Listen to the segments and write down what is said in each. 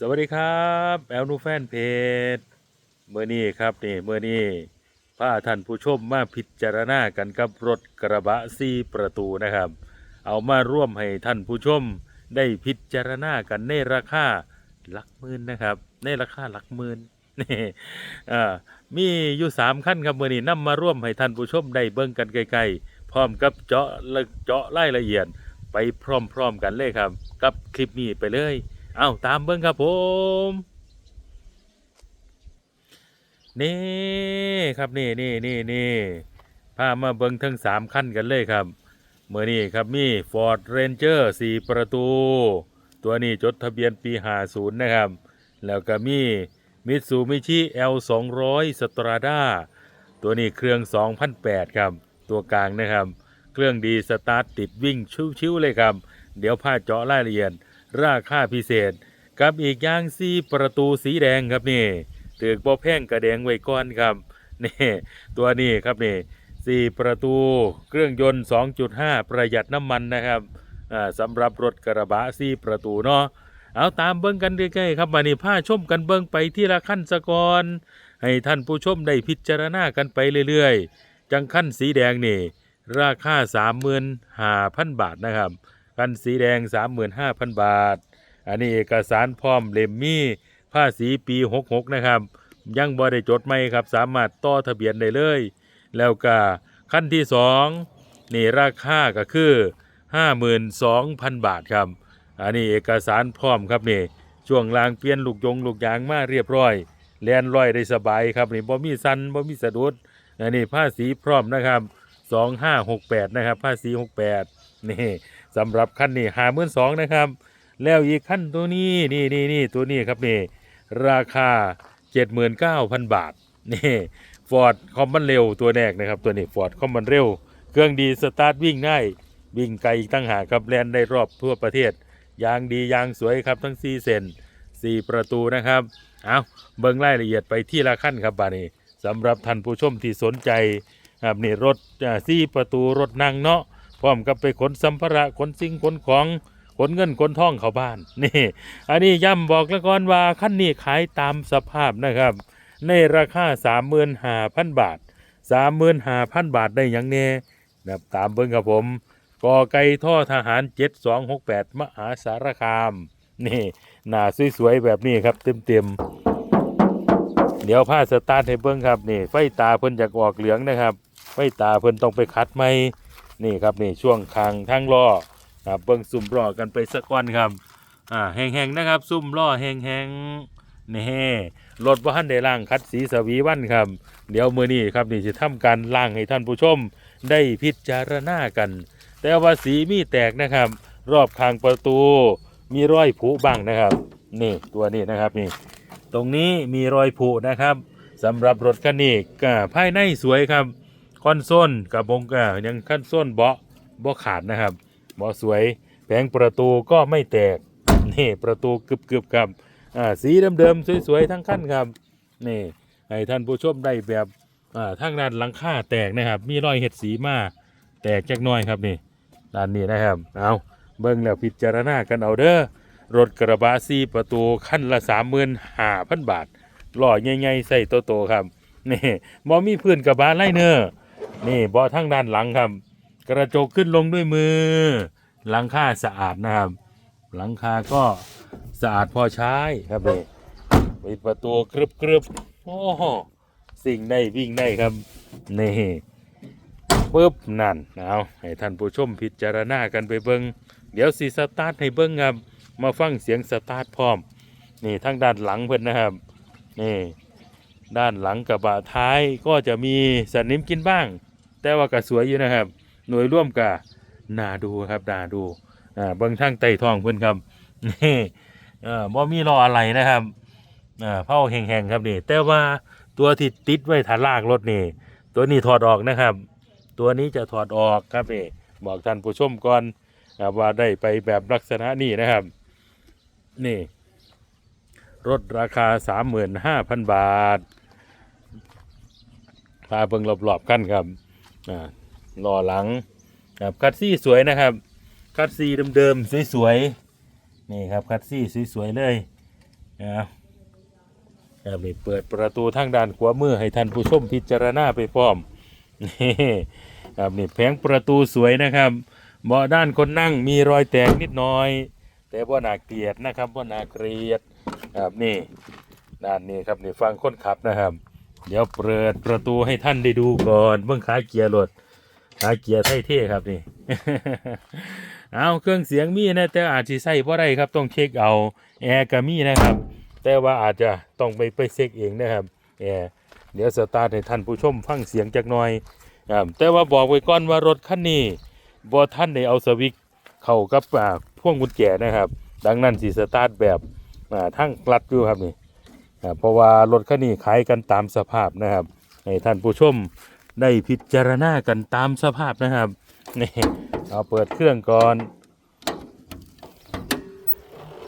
สวัสดีครับแอลนูแฟนเพจเมื่อนี้ครับนี่เมื่อนี้พาท่านผู้ชมมาพิจารณากันกับรถกระบะซีประตูนะครับ เอามาร่วมให้ท่านผู้ชมได้พิจารณากันในราคาหลักหมื่นนะครับ ในราคาหลักหมื่นนี่มีอยู่สามขั้นครับเมื่อนี้นำมาร่วมให้ท่านผู้ชมได้เบิ่งกันไกลๆพร้อมกับเจาะละเจาะรายละเอียดไปพร้อมๆกันเลยครับ กับคลิปนี้ไปเลย เอาตามเบิ้งครับผม นี่ครับนี่นี่นี่นี่พามาเบิ้งทั้งสามขั้นกันเลยครับเมื่อนี้ครับมี Ford Ranger 4 ประตู ตัวนี้จดทะเบียนปี 50 นะครับ แล้วก็มี Mitsubishi L 200 Strada ตัวนี้เครื่อง 2008 ครับ ตัวกลางนะครับ เครื่องดีสตาร์ทติดวิ่งชิวๆเลยครับ เดี๋ยวพาเจาะรายละเอียด ราคาพิเศษ กับอีกอย่างซีประตูสีแดงครับนี่ถือกบ่แพงกระแดงไว้ก่อนครับนี่ตัวนี้ครับนี่สี่ประตูเครื่องยนต์ 2.5 ประหยัดน้ำมันนะครับสำหรับรถกระบะสี่ประตูเนาะเอาตามเบิ้งกันใกล้ๆครับมานี่ผ้าชมกันเบิ้งไปที่ละขั้นสะกอนให้ท่านผู้ชมได้พิจารณากันไปเรื่อยๆ จังขั้นสีแดงนี่ ราคา 35,000 บาทนะครับ คันสีแดง 35,000 บาท อันนี้เอกสารพร้อมเล่มมีภาษีปี 66 นะครับ ยังบ่ได้จดไม่ครับ สามารถต่อทะเบียนได้เลย แล้วก็ขั้นที่ 2 นี่ราคาก็คือ 52,000 บาทครับ อันนี้เอกสารพร้อมครับนี่ช่วงล่างเปลี่ยนลูกยงลูกยางมาเรียบร้อยแลนลอยได้สบายครับนี่บ่มีสันบ่มีสะดุดอันนี้ภาษีพร้อมนะครับ 2568 นะครับภาษี 68 นี่ สำหรับขั้นนี้52,000นสองนะครับ แล้วอีกขั้นตัวนี้นี่นี่นี่ตัวนี้ครับนี่ ราคา79,000บาทนี่ฟอร์ดคอมมันเร็วตัวแรกนะครับ ตัวนี้ฟอร์ดคอมมันเร็ว เครื่องดีสตาร์ทวิ่งง่ายวิ่งไกลอีกตั้งหากครับแลนได้รอบทั่วประเทศยางดียางสวยครับทั้ง4เซน4 ประตูนะครับ เอาเบิ่งรายละเอียดไปที่ละขั้นครับบานี้สำหรับท่านผู้ชมที่สนใจครับนี่รถสี่ประตูรถนั่งเนาะ พร้อมกับไปขนสัมภาระขนสิ่งขนของขนเงินขนทองเข้าบ้านนี่อันนี้ย้ำบอกล้วก่อนว่าขั้นนี้ขายตามสภาพนะครับ ในราคา35,000บาท35,000บาทได้หยังแน่นะครับตามเบิ่งครับผมกอไก่ท่อทหาร7268มหาสารคาม นี่หน้าสวยๆแบบนี้ครับเต็มๆเดี๋ยวผ้าสตาร์ทให้เบิ่งครับนี่ไฟตาเพิ่นจากออกเหลืองนะครับ ไฟตาเพิ่นต้องไปคัดไหม นี่ครับนี่ช่วงคางทั้งล้อครับเบิ่งซุ่มล้อกันไปสักวันครับอ่าแห้งๆนะครับ ซุ่มล้อแห้งๆนี่รถบ่ทันได้ล้างคัดสีสวีวันครับ เดี๋ยวมือนี้ครับนี่สิทำการล้างให้ท่านผู้ชมได้พิจารณากัน แต่ว่าสีมีแตกนะครับ รอบคางประตูมีรอยผุบ้างนะครับ นี่ตัวนี้นะครับนี่ ตรงนี้มีรอยผุนะครับสำหรับรถคันนี้ก็ภายในสวยครับ คอนโซลกับบงก็ยังคอนโซลเบาะเบาะขาดนะครับเบอสวยแผงประตูก็ไม่แตกนี่ประตูกึบๆครับอ่าสีเดิมๆสวยๆทั้งขั้นครับนี่ให้ท่านผู้ชมได้แบบอ่าทางด้านหลังคาแตกนะครับ มีรอยเห็ดสีมาแตกจักน้อยครับนี่ด้านนี้นะครับเอาเบิ่งแล้วพิจารณากันเอาเด้อรถกระบะซีประตูขั้นละสามหมื่นห้าพันบาทหล้อใหญ่ๆใส่โตๆครับนี่บอมีพื้นกระบะไล่เนอร์ นี่บอทั้งด้านหลังครับ กระจกขึ้นลงด้วยมือ หลังคาสะอาดนะครับ หลังคาก็สะอาดพอใช้ครับเลยปิดประตูกรึบกรึบโอ้สิ่งได้วิ่งได้ครับ นี่ปึ๊บนั่นเอาให้ท่านผู้ชมพิจารณากันไปเบิงเดี๋ยวสีสตาร์ทให้เบิ้งครับ มาฟังเสียงสตาร์ทพร้อม นี่ทั้งด้านหลังเพิ่อนนะครับ นี่ ด้านหลังกระบะท้ายก็จะมีสนิมกินบ้าง แต่ว่าก็สวยอยู่นะครับ หน่วยร่วมกับนาดูครับนาดูอ่าเบิ้งทางไต่ทองเพื่อนครับนี่เอ่อบ่มีรออะไรนะครับอ่าเผาแห้งๆครับนี่แต่ว่าตัวที่ติดไว้ฐานลากรถนี่ ตัวนี้ถอดออกนะครับ ตัวนี้จะถอดออกครับนี่บอกท่านผู้ชมก่อนว่าได้ไปแบบลักษณะนี้นะครับ นี่รถราคา 35,000 บาทพาเบิ่งรอบๆกันครับ อ่าล้อหลังครับคัดซี่สวยนะครับ คัดซี่เดิมๆสวยๆนี่ครับคัดซี่สวยๆเลยเอาครับนี่เปิดประตูทางด้านขวามือให้ท่านผู้ชมพิจารณาไปพร้อมนี่ครับนี่แผงประตูสวยนะครับเบาะด้านคนนั่งมีรอยแตกนิดหน่อย แต่ว่านาเกลียดนะครับว่านาเกลียดครับนี่ด้านนี้ครับนี่ฟังคนขับนะครับ เดี๋ยวเปิดประตูให้ท่านได้ดูก่อนเบื้องขาเกียร์รถขาเกียร์ไท่เท่ครับนี่ เอาเครื่องเสียงมีนะแต่อาจจะใส่เพราะไรครับต้องเช็คเอาแอร์ก็มีนะครับ แต่ว่าอาจจะต้องไปไปเช็คเองนะครับแอร์เดี๋ยวสตาร์ทให้ท่านผู้ชมฟังเสียงจักหน่อยครับแต่ว่าบอกไว้ก่อนว่ารถคันนี้บ่ท่านได้เอาสวิตช์เข้ากับพ่วงกุญแจนะครับ ดังนั้นสิสตาร์ทแบบทั้งกลัดอยู่ครับนี่ เพราะว่ารถคันนี้ขายกันตามสภาพนะครับให้ท่านผู้ชมได้พิจารณากันตามสภาพนะครับนี่เอาเปิดเครื่องก่อน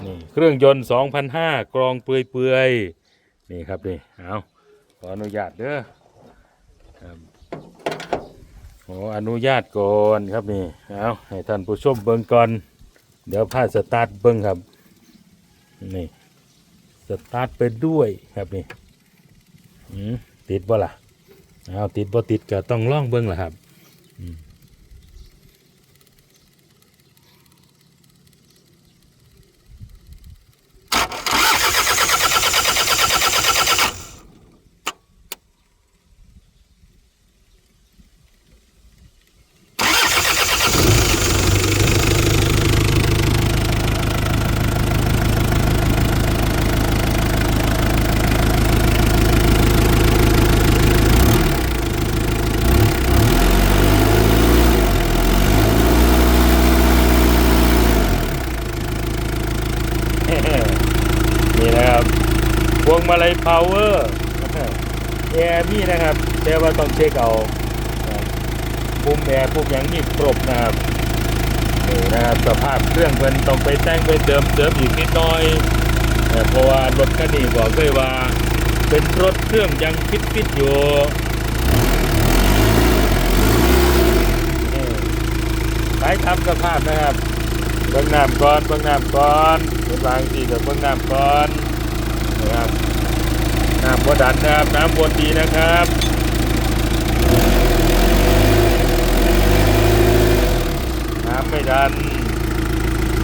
นี่เครื่องยนต์2,500กรองเปื่อยๆนี่ครับนี่เอาขออนุญาตเด้อครับขออนุญาตก่อนครับนี่เอาให้ท่านผู้ชมเบิ่งก่อน เดี๋ยวพาสตาร์ทเบิ่งครับนี่ สตาร์ทไปด้วยครับนี่ติดบ่ล่ะเอาติดบ่ติดก็ต้องล่องเบิ้งล่ะครับอืมนี่นะครับพ วงมาลัยพาวเวอร์แอร์มีนะครับ แต่ว่าต้องเช็คเอาปุ่มแอร์ปุ่มยังนี่ครบนะครับนี่นะครับสภาพเครื่องเพิ่นต้องไปแต่งไปเติมเติมอีกนิดหน่อยเพราะว่ารถคันนี้บอกเลยว่า เป็นรถเครื่องยังฟิตฟิตอยู่นี่ไปทำสภาพนะครับเบื้องน้ำก่อนเบื้องน้ำก่อนเป็นบางทีเดี๋ยวเบื้องน้ำก่อนนะครับ น้ำบดันนะครับ น้ำบนดีนะครับน้ำไม่ดัน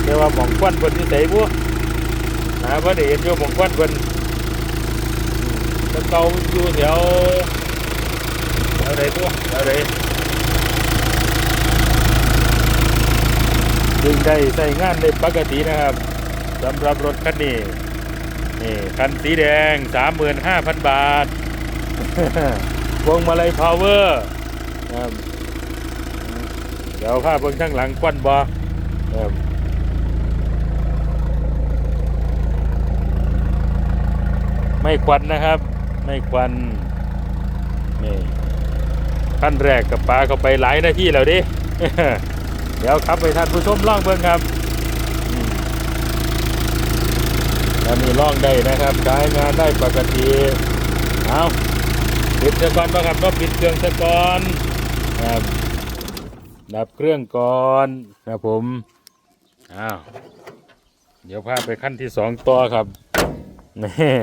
เรียกว่าหมองควันบนที่ใส่บัวหาว่าเห็นอยู่หมองควันบนตะเกาอยู่แถวอะไรตัวอะไรดึงได้ใส่งานได้ปกตินะครับสำหรับรถคันนี้ นี่คันสีแดง 35,000 บาท พวงมาลัยพาวเวอร์เดี๋ยวภาพเบิ่งข้างหลังควันบอครับไม่ควันนะครับ ไม่ควันนี่ขั้นแรกกับปลาเข้าไปหลายนาทีแล้วดิ เดี๋ยวครับไปท่านผู้ชมล่องเบิ่งครับอืม อันนี้ล่องได้นะครับใช้งานได้ปกติเอาปิดซะก่อนบ่ครับก็ปิดเครื่องซะก่อนครับดับเครื่องก่อนครับผมอ้าวเดี๋ยวพาไปขั้นที่สองต่อครับนี่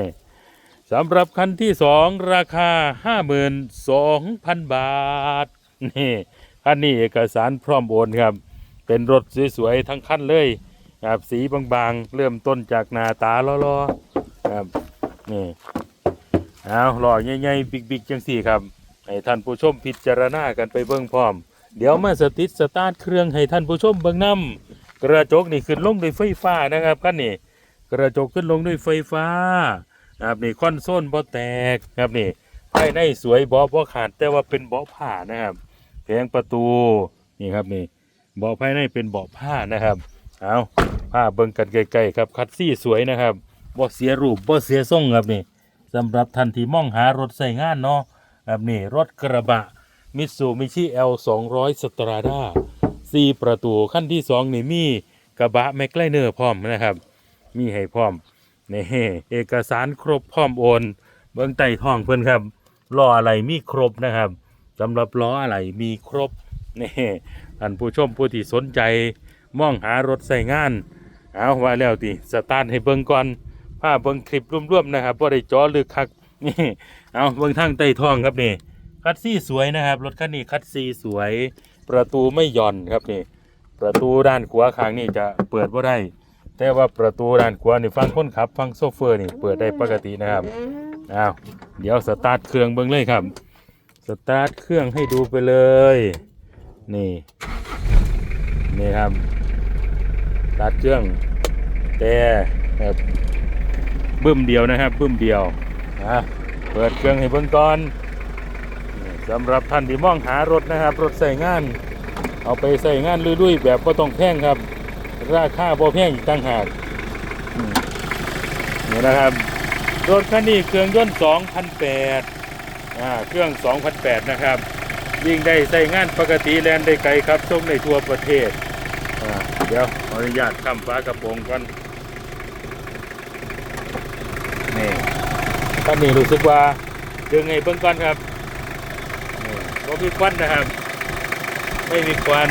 สำหรับขั้นที่สองราคาห้าหมื่นสองพันบาทนี่คันนี้เอกสารพร้อมโอนครับ เป็นรถสวยๆทั้งคันเลย ครับสีบางๆ เริ่มต้นจากหน้าตาล้อๆครับนี่เอาหล่อใหญ่ๆบิ๊กๆจังสี่ครับให้ท่านผู้ชมพิจารณากันไปเบิ่งพร้อม เดี๋ยวมาสติดสตาร์ทเครื่องให้ท่านผู้ชมเบิ่งนํกระจกนี่ขึ้นลงด้วยไฟฟ้านะครับคันนี้กระจกขึ้นลงด้วยไฟฟ้าครับนี่คอนโซลบ่แตกครับนี่ภายในสวยบาะบ่ขาดแต่ว่าเป็นบาะผ้านะครับแผงประตูนี่ครับนี่บาะภายในเป็นบาะผ้านะครับ เอาผ้าเบิ่งกันใกลๆครับ คัดซี่สวยนะครับบ่เสียรูปบ่เสียทรงครับนี่สำหรับท่านที่มองหารถใส่งานเนาะครับนี่รถกระบะมิตซูมิชิ L 200 s t r a d a 4ประตูขั้นที่2นี่มีกระบะแมคไลเนอร์พร้อมนะครับ มีให้พร้อมนี่เอกสารครบพร้อมโอน เบื้องใต้ท้องเพิ่นครับล้ออะไรมีครบนะครับสำหรับล้ออะไรมีครบนี่ท่านผู้ชมผู้ที่สนใจ มองหารถใส่งาน เอาว่าแล้วติสตาร์ทให้เบิ่งก่อนผ้าเบิ่งคลิปร่วมๆนะครับบ่ได้จอลึกคักนี่เอาเบิ่งทางใต้ท้องครับนี่คัดซี่สวยนะครับ รถคันนี้คัดซี่สวย ประตูไม่หย่อนครับนี่ ประตูด้านขวาข้างนี่จะเปิดบ่ได้ แต่ว่าประตูด้านขวานี่ฟังคนขับ ฟังโซเฟอร์นี่เปิดได้ปกตินะครับอ้าวเดี๋ยวสตาร์ทเครื่องเบิ่งเลยครับ สตาร์ทเครื่องให้ดูไปเลย นี่ นี่ครับ ตาร์ทเครื่องแต่แบบบึ้มเดียวนะครับบึ้มเดียวอะเปิดเครื่องให้เบิ่งก่อนสำหรับท่านที่มองหารถนะครับ รถใส่งาน เอาไปใส่งานลุยๆแบบก็ต้องแพงครับ ราคาบ่แพงอีกต่างหากนี่นะครับรถคันนี้เครื่องยนต์2,008อ่าเครื่อง 2,008 นะครับ ยิ่งได้ใส่งานปกติแลนได้ไกลครับส่งในทั่วประเทศ ดี๋ยวขออนุญาตข้ามฟ้ากระโปรงก่อน นี่คันนี้รู้สึกว่าดึงไงเบื้องก่อนครับนี่บ่มีควันนะครับ ไม่มีควัน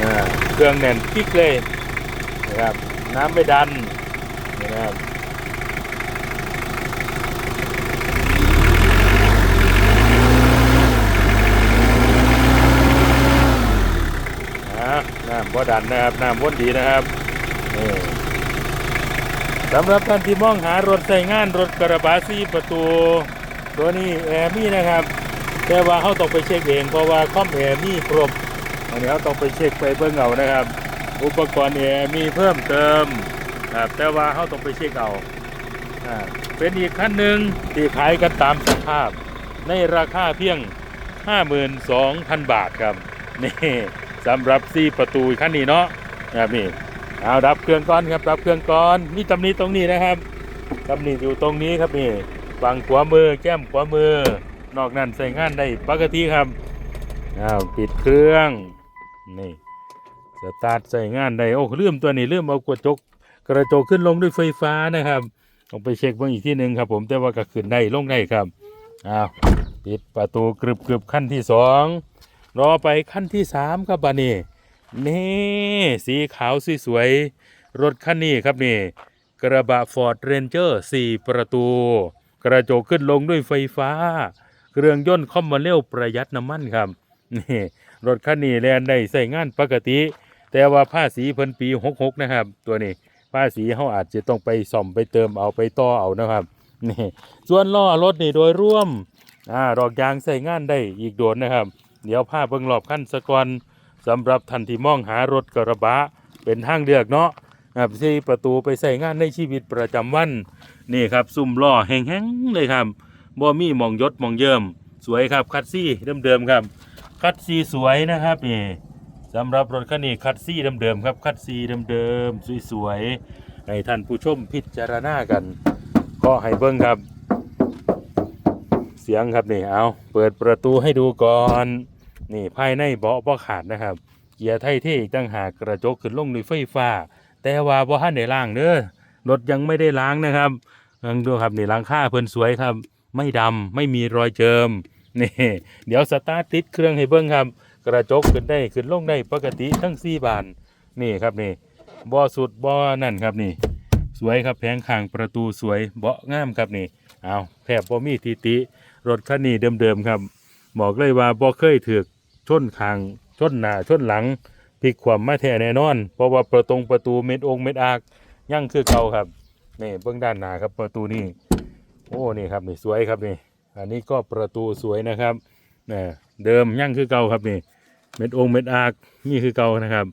อ่าเครื่องแน่นกิ๊กเลยนะครับ น้ำไม่ดันนี่นะครับ นะ น้ำบ่ดันนะครับน้ำวนดีนะครับสำหรับท่านที่มองหารถใส่งานรถกระบะซีประตู ตัวนี้แอร์มี่นะครับ แต่ว่าเขาต้องไปเช็คเองเพราะว่าคอมแอร์มีครบอันนี้เขาต้องไปเช็คไปเบิ่งเอานะครับ อุปกรณ์แอร์มีเพิ่มเติมครับแต่ว่าเขาต้องไปเช็คเอาอ่าเป็นอีกขั้นหนึ่งที่ขายกันตามสภาพ ในราคาเพียง 52,000 บาทครับนี่ สำหรับซีประตูขั้นนี้เนาะนะครับนี่เอาดับเครื่องก่อนครับดับเครื่องก่อนมีตำหนิตรงนี้นะครับตำหนิอยู่ตรงนี้ครับนี่ฝั่งขวามือแก้มขวามือนอกนั้นใส่งานได้ปกติครับอ้าวปิดเครื่องนี่สตาร์ทใส่งานได้โอ้ลืมตัวนี้ลืมเอากระจกกระจกขึ้นลงด้วยไฟฟ้านะครับต้องไปเช็คเบิ่งอีกที่หนึ่งครับ ผมแต่ว่าก็ขึ้นได้ลงได้ครับอ้าวปิดประตูกรึบกรึบขั้นที่สอง รอไปขั้นที่สามครับบานี่นี่สีขาวสวยๆรถคันนี้ครับนี่ กระบะฟอร์ดเรนเจอร์4ประตู กระจกขึ้นลงด้วยไฟฟ้า เครื่องยนต์คอมมาเร็วประหยัดน้ำมันครับนี่รถคันนี้แลนได้ใส่งานปกติ แต่ว่าภาษีเพิ่นปี66นะครับ ตัวนี้ภาษีเขาอาจจะต้องไปซ่อมไปเติมเอาไปต่อเอานะครับนี่ส่วนล้อรถนี่โดยร่วมอ่าดอกยางใส่งานได้อีกโดนนะครับ เดี๋ยวพาเบิ่งรอบขั้นสะกอนสำหรับท่านที่มองหารถกระบะเป็นทางเลือกเนาะครับที่ประตูไปใส่งานในชีวิตประจำวัน นี่ครับซุ่มล้อแห้งๆเลยครับบ่มีมองยศมองเยิมสวยครับคัดซี่เดิมๆครับ คัดซี่สวยนะครับนี่สำหรับรถคันนี้คัดซี่เดิมๆครับ คัดซี่เดิมๆสวยๆให้ท่านผู้ชมพิจารณากัน ก็ให้เบิ่งครับ เสียงครับนี่เอาเปิดประตูให้ดูก่อน นี่ภายในเบาะบ่ขาดนะครับ เกียร์ไทยเท่อีกตั้งหากกระจกขึ้นลงด้วยไฟฟ้า แต่ว่าบ่ทันได้ล้างเด้อรถยังไม่ได้ล้างนะครับลองดูครับนี่ล้างค่าเพิ่นสวยครับ ไม่ดำไม่มีรอยเจิมนี่เดี๋ยวสตาร์ทติดเครื่องให้เบิ่งครับ กระจกขึ้นได้ขึ้นลงได้ปกติทั้ง4บานนี่ครับนี่บ่สุดบ่นั่นครับนี่ สวยครับแผงข้างประตูสวยเบาะงามครับนี่เอาแทบบ่มีทีติรถคันนี้เดิมๆครับบอกเลยว่าบ่เคยถือก ชนคางชนหน้าชนหลังพลิกความมาแท้แน่นอน เพราะว่าประตงประตูเม็ดองเม็ดอากยังคือเก่าครับนี่เบื้องด้านหน้าครับประตูนี่โอ้นี่ครับนี่สวยครับนี่ อันนี้ก็ประตูสวยนะครับนี่เดิมยังคือเก่าครับนี่ เม็ดองเม็ดอากนี่คือเก่านะครับ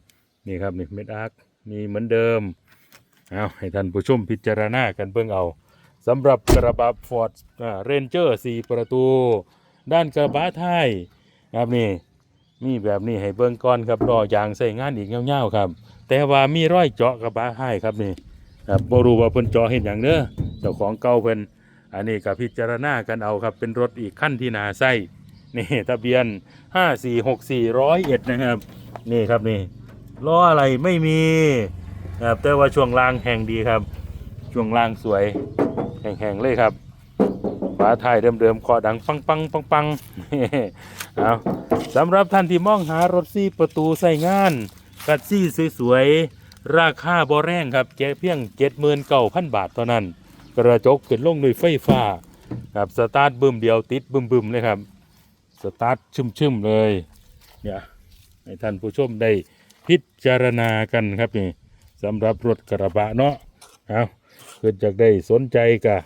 นี่ครับนี่เม็ดอากมีเหมือนเดิมเอาให้ท่านผู้ชมพิจารณากันเบิ่งเอาสำหรับกระบะฟอร์ดเรนเจอร์4ประตู ด้านกระบะท้ายครับนี่ มีแบบนี้ให้เบิ่งก่อนครับรอยางใส่งานอีกเงาๆครับ แต่ว่ามีร้อยเจาะกระบะท้ครับนี่ครับบ่รู้ว่าเพิ่นเจาะเห็นอย่างเด้อเจ้าของเก่าเพิ่นอันนี้ก็พิจารณากันเอาครับ เป็นรถอีกขั้นที่นาใส่นี่ทะเบียน 546401นะครับ นี่ครับนี่ล้ออะไรไม่มีครับแต่ว่าช่วงล่างแห่งดีครับ ช่วงล่างสวยแห้งๆเลยครับฝาท้ายเดิมๆคอดังปังปังปังปัง เอาสำหรับท่านที่มองหารถซี่ประตูใส่งาน กัดซี่สวยๆ ราคาบ่แรงครับแค่เพียง79,000บาทเท่านั้น กระจกขึ้นลงด้วยไฟฟ้าครับสตาร์ทบึมเดียวติดบึมบึมๆเลยครับ สตาร์ทชึมๆเลยเนี่ยให้ท่านผู้ชมได้พิจารณากันครับนี่สำหรับรถกระบะเนาะเอาเกิดจากได้สนใจกะ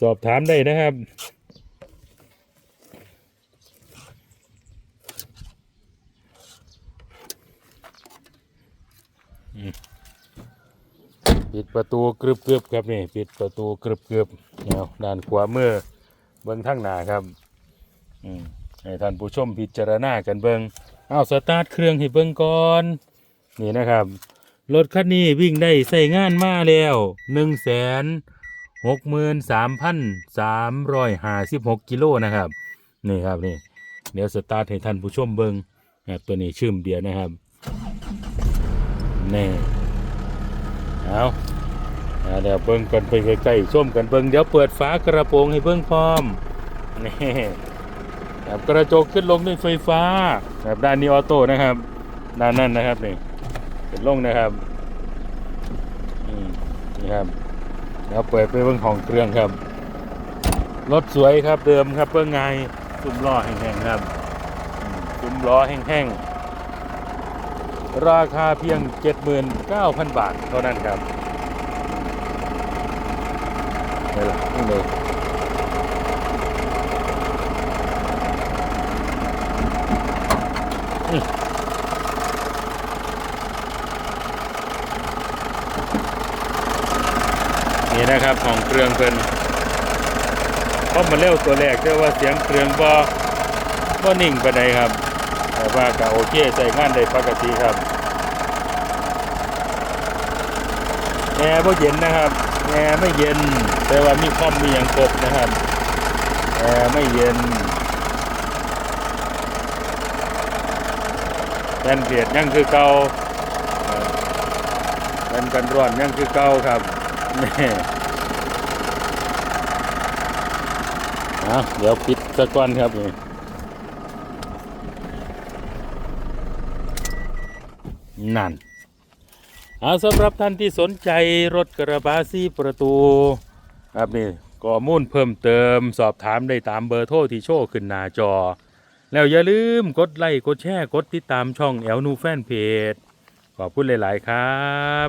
สอบถามได้นะครับ ปิดประตูกรึบกรึบครับนี่ปิดประตูกรึบกรึบเนาะด้านขวามือเบิ้งทางหน้าครับอืมให้ท่านผู้ชมพิจารณากันเบิ้งเอาสตาร์ทเครื่องให้เบิ้งก่อนนี่นะครับรถคันนี้วิ่งได้ใส่งานมาแล้วหนึ่งแสนหกหมื่นสามพันสามร้อยห้าสิบหกกิโลนะครับนี่ครับนี่เดี๋ยวสตาร์ทให้ท่านผู้ชมเบิ้งนะครับตัวนี้ชื่มเดียวนะครับแน่ เอาอ่าเดี๋ยวเบิ้งกันไปใกล้ๆส้มกันเบิ้งเดี๋ยวเปิดฝากระโปรงให้เบิ้งพร้อมนี่แบบกระจกขึ้นลงด้วยไฟฟ้าแบบด้านนี้ออโต้นะครับ ด้านนั้นนะครับนี่ขึ้นลงนะครับนี่ครับเดี๋ยวเปิดไปเบิ้งของเครื่องครับรถสวยครับเดิมครับเบิ้งไงซุ้มล้อแห้งๆครับซุ้มล้อแห้งๆ ราคาเพียง 79,000 บาทเท่านั้นครับนี่แหละนี่เลยนี่นะครับของเครื่องเพิ่นเพราะมันเร็วตัวแรกแต่ว่าเสียงเครื่องบ่บ่นิ่งปานใดครับ แต่ว่าก็โอเคใช้งานได้ปกติครับแอร์บ่เย็นนะครับแอร์ไม่เย็น แต่ว่ามีคอมมีอย่างครบนะครับแอร์ไม่เย็นแผ่นเกียดยังคือเก่าแผ่นกันร้อนยังคือเก่าครับนี่อะเดี๋ยวปิดสักก่อนครับนี่ นั่นเอาสำหรับท่านที่สนใจรถกระบะซีประตูครับนี่ก่อมูลเพิ่มเติมสอบถามได้ตามเบอร์โทรที่โชว์ขึ้นหน้าจอ แล้วอย่าลืมกดไลค์กดแชร์กดติดตามช่องแอลนูแฟนเพจขอบคุณหลาย ๆ ครับ